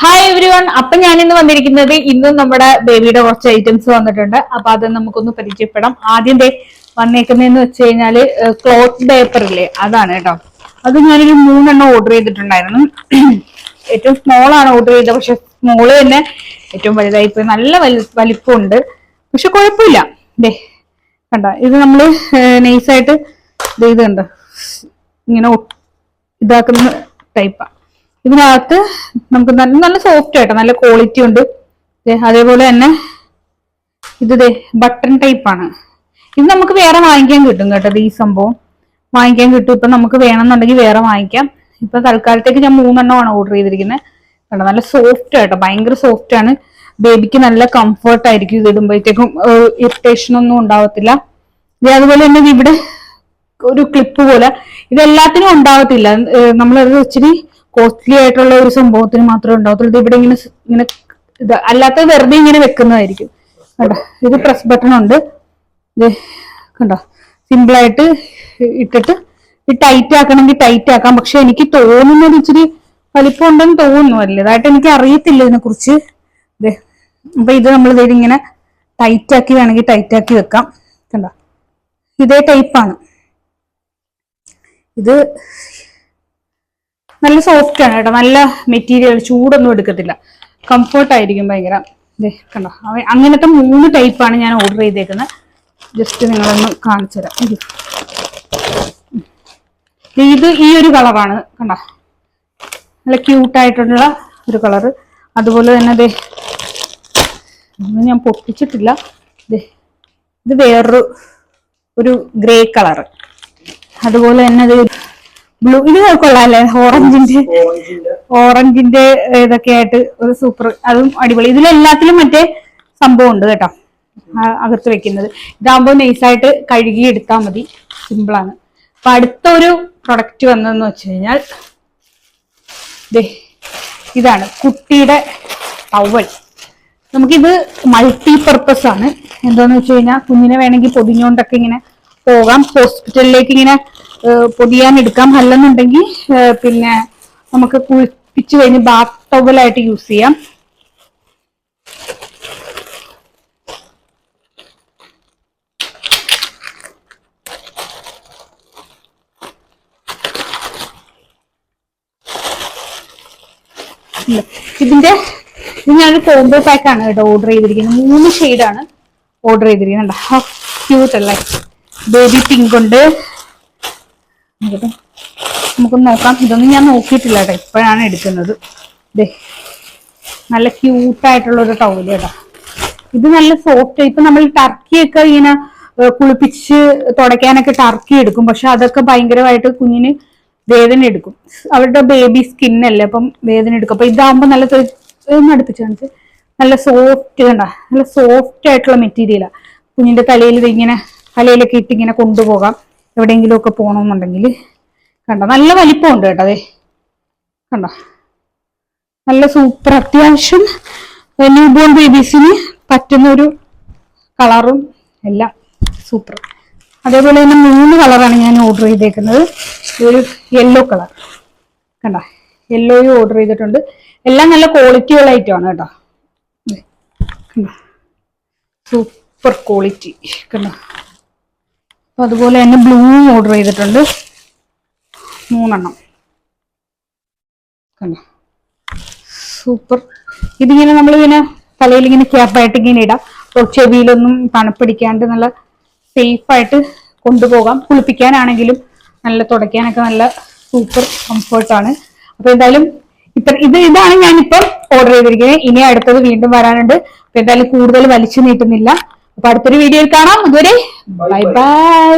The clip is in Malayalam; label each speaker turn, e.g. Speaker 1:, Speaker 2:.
Speaker 1: ഹായ് എവരി വൺ അപ്പൊ ഞാൻ ഇന്ന് വന്നിരിക്കുന്നത് ഇന്നും നമ്മുടെ ബേബിയുടെ കുറച്ച് ഐറ്റംസ് വന്നിട്ടുണ്ട്. അപ്പൊ അത് നമുക്കൊന്ന് പരിചയപ്പെടാം. ആദ്യം വന്നേക്കുന്നതെന്ന് വെച്ച് കഴിഞ്ഞാൽ ക്ലോത്ത് പേപ്പർ ഇല്ലേ? അതാണ് കേട്ടോ. അത് ഞാനൊരു മൂന്നെണ്ണം ഓർഡർ ചെയ്തിട്ടുണ്ടായിരുന്നു. ഏറ്റവും സ്മോൾ ആണ് ഓർഡർ ചെയ്തത്. പക്ഷെ സ്മോൾ തന്നെ ഏറ്റവും വലുതായി പോയി. നല്ല വലിപ്പം വലിപ്പമുണ്ട്. പക്ഷെ കുഴപ്പമില്ല. ദേ കണ്ട? ഇത് നമ്മൾ നൈസായിട്ട് ഇത് കണ്ടോ ഇങ്ങനെ ഇതാക്കുന്ന ടൈപ്പാണ് ഇതിനകത്ത് നമുക്ക് നല്ല നല്ല സോഫ്റ്റ് ആയിട്ട് നല്ല ക്വാളിറ്റി ഉണ്ട്. അതേപോലെ തന്നെ ഇത് ബട്ടൺ ടൈപ്പ് ആണ്. ഇത് നമുക്ക് വേറെ വാങ്ങിക്കാൻ കിട്ടും കേട്ടോ ഈ സംഭവം. വാങ്ങിക്കാൻ കിട്ടും. ഇപ്പൊ നമുക്ക് വേണമെന്നുണ്ടെങ്കിൽ വേറെ വാങ്ങിക്കാം. ഇപ്പൊ തൽക്കാലത്തേക്ക് ഞാൻ മൂന്നെണ്ണമാണ് ഓർഡർ ചെയ്തിരിക്കുന്നത്. കേട്ടോ നല്ല സോഫ്റ്റ് ആട്ടോ. ഭയങ്കര സോഫ്റ്റ് ആണ്. ബേബിക്ക് നല്ല കംഫർട്ട് ആയിരിക്കും ഇത് ഇടുമ്പോഴത്തേക്കും. ഇറിറ്റേഷൻ ഒന്നും ഉണ്ടാവത്തില്ല. അതുപോലെ തന്നെ ഇവിടെ ഒരു ക്ലിപ്പ് പോലെ. ഇതെല്ലാത്തിനും ഉണ്ടാവത്തില്ല. നമ്മളത് ഇച്ചിരി കോസ്റ്റ്ലി ആയിട്ടുള്ള ഒരു സംഭവത്തിന് മാത്രമേ ഉണ്ടാവത്തുള്ളൂ ഇവിടെ ഇങ്ങനെ ഇങ്ങനെ ഇത് അല്ലാത്ത വെറുതെ ഇങ്ങനെ വെക്കുന്നതായിരിക്കും. കണ്ടോ? ഇത് പ്രസ് ബട്ടൺ ഉണ്ട്. കണ്ടോ? സിമ്പിളായിട്ട് ഇട്ടിട്ട് ഇത് ടൈറ്റ് ആക്കണമെങ്കിൽ ടൈറ്റ് ആക്കാം. പക്ഷെ എനിക്ക് തോന്നുന്നത് ഇച്ചിരി വലിപ്പം ഉണ്ടെന്ന് തോന്നുന്നു. വലുതായിട്ട് എനിക്ക് അറിയത്തില്ല ഇതിനെ കുറിച്ച് അപ്പൊ ഇത് നമ്മൾ ഇങ്ങനെ ടൈറ്റ് ആക്കി വേണമെങ്കിൽ ടൈറ്റ് ആക്കി വെക്കാം. കണ്ടോ? ഇതേ ടൈപ്പാണ് ഇത് നല്ല സോഫ്റ്റ് ആണ് കേട്ടോ. നല്ല മെറ്റീരിയൽ ചൂടൊന്നും എടുക്കത്തില്ല. കംഫർട്ട് ആയിരിക്കും ഭയങ്കര. കണ്ടോ? അങ്ങനത്തെ മൂന്ന് ടൈപ്പാണ് ഞാൻ ഓർഡർ ചെയ്തേക്കുന്നത്. ജസ്റ്റ് നിങ്ങളൊന്ന് കാണിച്ചു തരാം. ഇത്. ഈ ഒരു കളറാണ് കണ്ടോ? നല്ല ക്യൂട്ടായിട്ടുള്ള ഒരു കളർ അതുപോലെ തന്നെ അതെ ഞാൻ പൊട്ടിച്ചിട്ടില്ല. ഇത് വേറൊരു ഒരു ഗ്രേ കളർ അതുപോലെ തന്നെ അത് ബ്ലൂ ഇത് കൊള്ളാല്ലേ? ഓറഞ്ചിന്റെ ഓറഞ്ചിന്റെ. ഇതൊക്കെ ആയിട്ട് ഒരു സൂപ്പർ അതും അടിപൊളി. ഇതിലെല്ലാത്തിലും മറ്റേ സംഭവം ഉണ്ട് കേട്ടോ അകത്ത് വെക്കുന്നത്. ഇതാകുമ്പോൾ നൈസായിട്ട് കഴുകി എടുത്താൽ മതി. സിമ്പിളാണ്. അപ്പൊ അടുത്തൊരു പ്രൊഡക്റ്റ് വന്നതെന്ന് വെച്ച് കഴിഞ്ഞാൽ ഇതാണ് കുട്ടിയുടെ ടവൽ നമുക്കിത് മൾട്ടി പർപ്പസ് ആണ്. എന്താന്ന് വെച്ച് കഴിഞ്ഞാൽ കുഞ്ഞിനെ വേണമെങ്കിൽ പൊതിഞ്ഞുകൊണ്ടൊക്കെ ഇങ്ങനെ പോകാം. ഹോസ്പിറ്റലിലേക്ക് ഇങ്ങനെ പൊതിയാൻ എടുക്കാം അല്ലെന്നുണ്ടെങ്കിൽ പിന്നെ നമുക്ക് കുളിപ്പിച്ച് കഴിഞ്ഞ് ബാത്ത് ടവലായിട്ട് യൂസ് ചെയ്യാം. ഇതിന്റെ ഇത് ഞാനൊരു കോംബോ പാക്ക് ആണ് കേട്ടോ ഓർഡർ ചെയ്തിരിക്കുന്നത്. മൂന്ന് ഷെയ്ഡാണ് ഓർഡർ ചെയ്തിരിക്കുന്നത്. ക്യൂട്ട് അല്ലേ? ബേബി പിങ്ക് ഉണ്ട്. നോക്കട്ടെ. നമുക്കൊന്ന് നോക്കാം. ഇതൊന്നും ഞാൻ നോക്കിയിട്ടില്ല കേട്ടോ. ഇപ്പോഴാണ് എടുക്കുന്നത്. ദേ നല്ല ക്യൂട്ടായിട്ടുള്ള ഒരു ടൗൽ കേട്ടോ. ഇത് നല്ല സോഫ്റ്റ് ഇപ്പൊ നമ്മൾ ടർക്കിയൊക്കെ ഇങ്ങനെ കുളിപ്പിച്ച് തുടയ്ക്കാനൊക്കെ ടർക്കി എടുക്കും. പക്ഷെ അതൊക്കെ ഭയങ്കരമായിട്ട് കുഞ്ഞിന് വേദന എടുക്കും. അവരുടെ ബേബി സ്കിന്നല്ലേ അപ്പം വേദന എടുക്കും. അപ്പൊ ഇതാകുമ്പോ നല്ല അടുപ്പിച്ച് നല്ല സോഫ്റ്റ് കണ്ട നല്ല സോഫ്റ്റ് ആയിട്ടുള്ള മെറ്റീരിയലാണ് കുഞ്ഞിന്റെ തലയിൽ ഇങ്ങനെ തലയിലൊക്കെ ഇട്ട് ഇങ്ങനെ കൊണ്ടുപോകാം. എവിടെയെങ്കിലും ഒക്കെ പോകണമെന്നുണ്ടെങ്കിൽ കണ്ട നല്ല വലിപ്പമുണ്ട് കേട്ടോ അതെ. കണ്ട? നല്ല സൂപ്പർ. അത്യാവശ്യം ന്യൂ ബോൺ ബേബീസിന് പറ്റുന്ന ഒരു കളറും എല്ലാം സൂപ്പർ. അതേപോലെ തന്നെ മൂന്ന് കളറാണ് ഞാൻ ഓർഡർ ചെയ്തേക്കുന്നത്. ഒരു യെല്ലോ കളർ. കണ്ട? യെല്ലോയും ഓർഡർ ചെയ്തിട്ടുണ്ട്. എല്ലാം നല്ല ക്വാളിറ്റി ഉള്ള ഐറ്റം ആണ് കേട്ടോ. സൂപ്പർ ക്വാളിറ്റി കണ്ട? അപ്പൊ അതുപോലെ തന്നെ ബ്ലൂവും ഓർഡർ ചെയ്തിട്ടുണ്ട്. മൂന്നെണ്ണം. കണ്ടോ? സൂപ്പർ ഇതിങ്ങനെ നമ്മളിങ്ങനെ തലയിൽ ഇങ്ങനെ ക്യാപ്പായിട്ട് ഇങ്ങനെ ഇടാം. അപ്പോൾ ചെവിയിലൊന്നും തണുപ്പിടിക്കാണ്ട് നല്ല സേഫായിട്ട് കൊണ്ടുപോകാം. കുളിപ്പിക്കാനാണെങ്കിലും നല്ല തുടയ്ക്കാനൊക്കെ നല്ല സൂപ്പർ കംഫർട്ടാണ് അപ്പൊ എന്തായാലും ഇത്ര ഇത് ഇതാണ് ഞാനിപ്പം ഓർഡർ ചെയ്തിരിക്കുന്നത്. ഇനി അടുത്തത് വീണ്ടും വരാനുണ്ട്. അപ്പൊ എന്തായാലും കൂടുതൽ വലിച്ചു നീട്ടുന്നില്ല. അപ്പൊ അടുത്തൊരു വീഡിയോയിൽ കാണാം. അതുവരെ ബൈ ബൈ